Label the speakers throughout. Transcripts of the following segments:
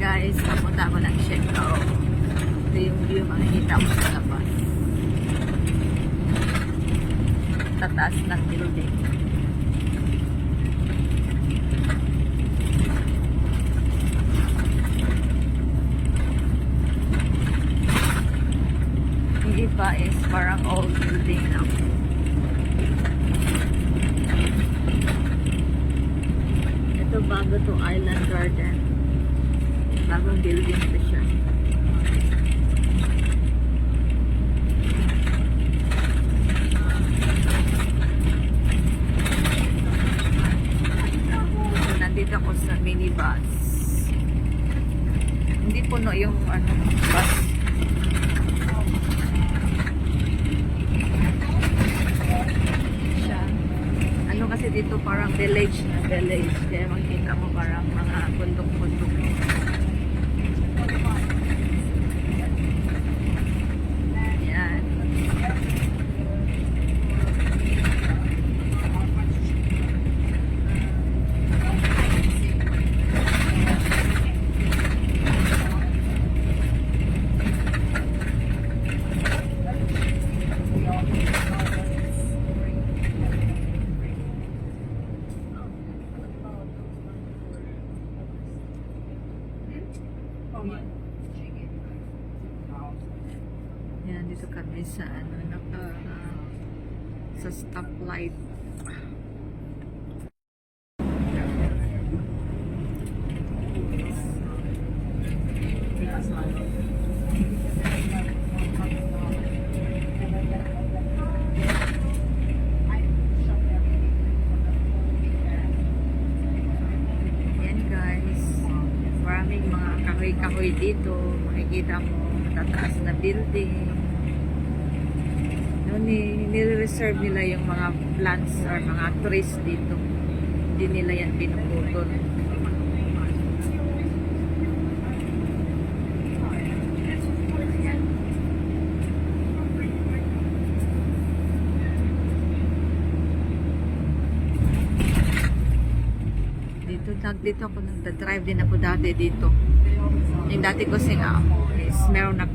Speaker 1: guys, papunta ako ng Siargao. Ito yung view makikita mo sa labas. Tataas ng building. Yung iba is parang old building lang. Ito bago to Island Garden. Bagong building ito siya. So, nandito ako sa minibus. Hindi puno yung ano, bus. Ano kasi dito parang village na village. Kaya makita mo parang mga bundok-bundok. Yan. Yan, dito kami sa ano, naka, sa stoplight. Kahoy-kahoy dito. Makikita mo, matataas na building. Ni, nire-reserve nila yung mga plants or mga trees dito. Hindi nila yan pinuputol. Dito, dito ako nagda-drive din ako dati dito. Yung dati ko sing ako is meron ah,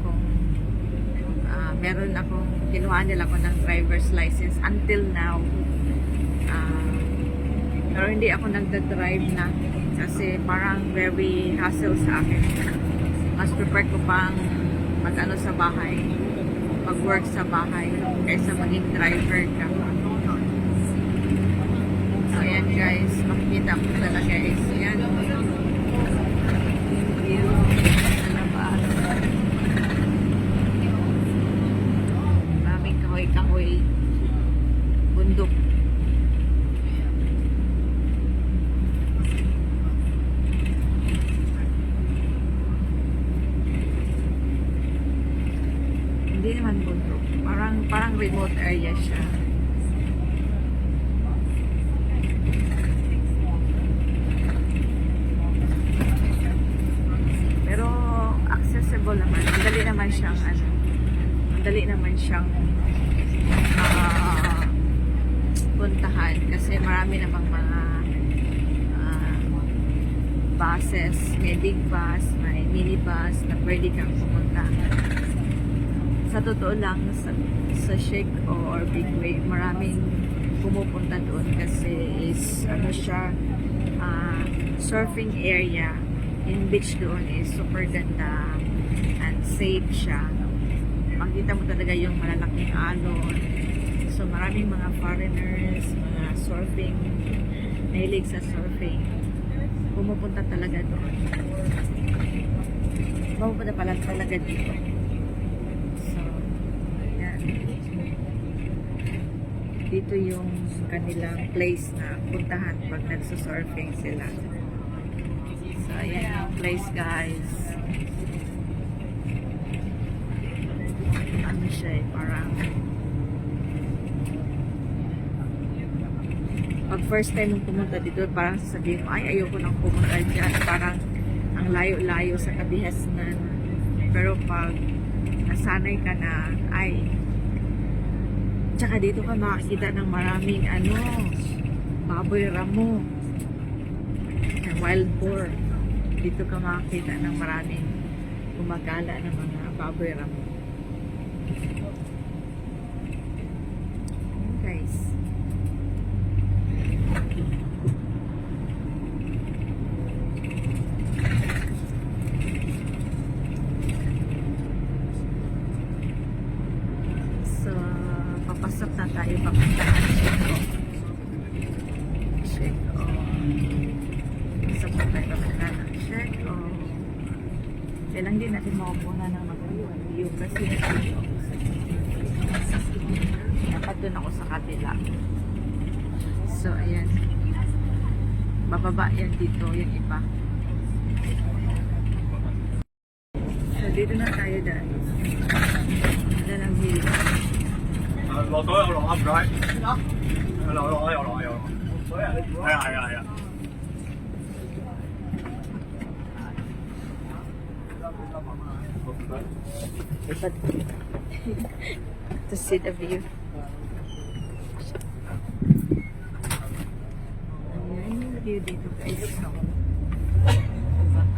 Speaker 1: meron akong kinuha nila ako ng driver's license until now. ah, pero hindi ako nagda-drive na kasi parang very hassle sa akin. Mas prefer ko pang mag-ano sa bahay, mag-work sa bahay kaysa maging driver ka. So, ayan guys, makikita mo talaga is yan. View sa labas. Maraming kahoy-kahoy. Bundok. Hindi naman bundok. Parang, remote area siya. Pero accessible naman. Madali naman siyang ano. Madali naman siyang ah, puntahan kasi marami namang mga ah, buses, may big bus, may minibus na pwede kang pumunta. Sa totoo lang, sa, sa Shake or Big Wave, maraming pumupunta doon kasi is ano siya, ah, surfing area yung beach doon is super ganda and safe siya. Makita mo talaga yung malalaking alon. So maraming mga foreigners, mga surfing, mahilig sa surfing. Pumupunta talaga doon. Mapupunta pala talaga dito. So, yan. Dito yung kanilang place na puntahan pag nagsusurfing sila. So, ayan yung place guys. Ano siya eh, parang pag first time mong pumunta dito, parang sasabihin mo, ay ayoko nang pumunta dyan. Parang ang layo-layo sa kabihasnan. Pero pag nasanay ka na, ay tsaka dito ka makakita ng maraming ano, baboy ramo, wild boar. Dito ka makakita ng maraming gumagala ng mga baboy ramo. Guys. So, papasok na tayo papuntahan Sheko. Sheko. Pasok na tayo papuntahan ng Sheko. Kailang din natin makakuha ng magandang view kasi nandito. Dapat doon ako sa kabila. So, ayan. Bababa yan dito, yung iba. So, dito na tayo dahil. Ganda ng view.
Speaker 2: 诶落袋有落啊，唔该。落落啊，有落有落。系啊系啊系啊。
Speaker 1: But to see the view. Ayan yung view dito guys.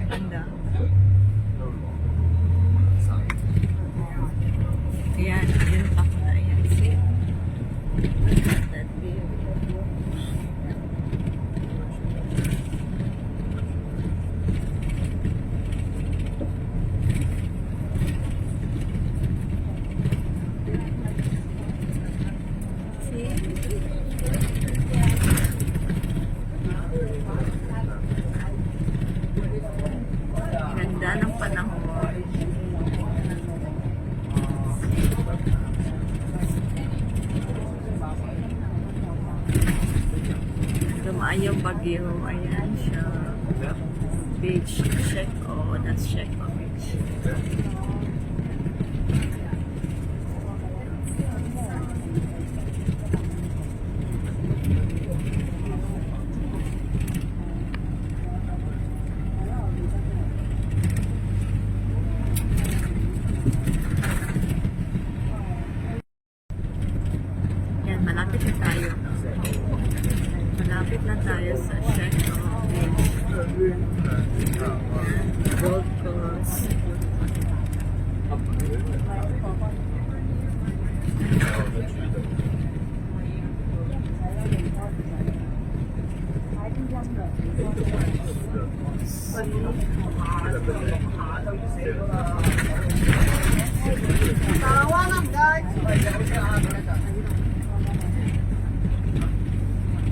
Speaker 1: Ganda. Ayan, yun pa ko na. Ayan, see? That view. See? Ganda ng panahon. Dumaan yung bagyo. Ayan siya. Beach. Check. Oh, that's check. Oh, beach. Malapit na tayo. Malapit na tayo sa Sheco Beach. Gold Coast.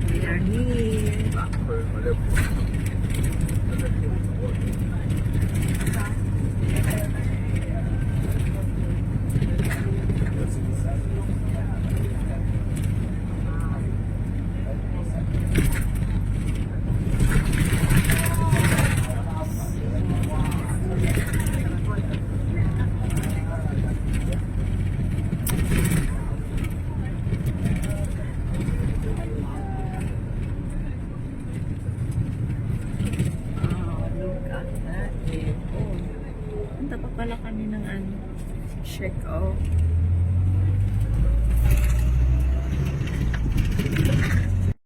Speaker 1: We are near. Oh, ng ano, check out.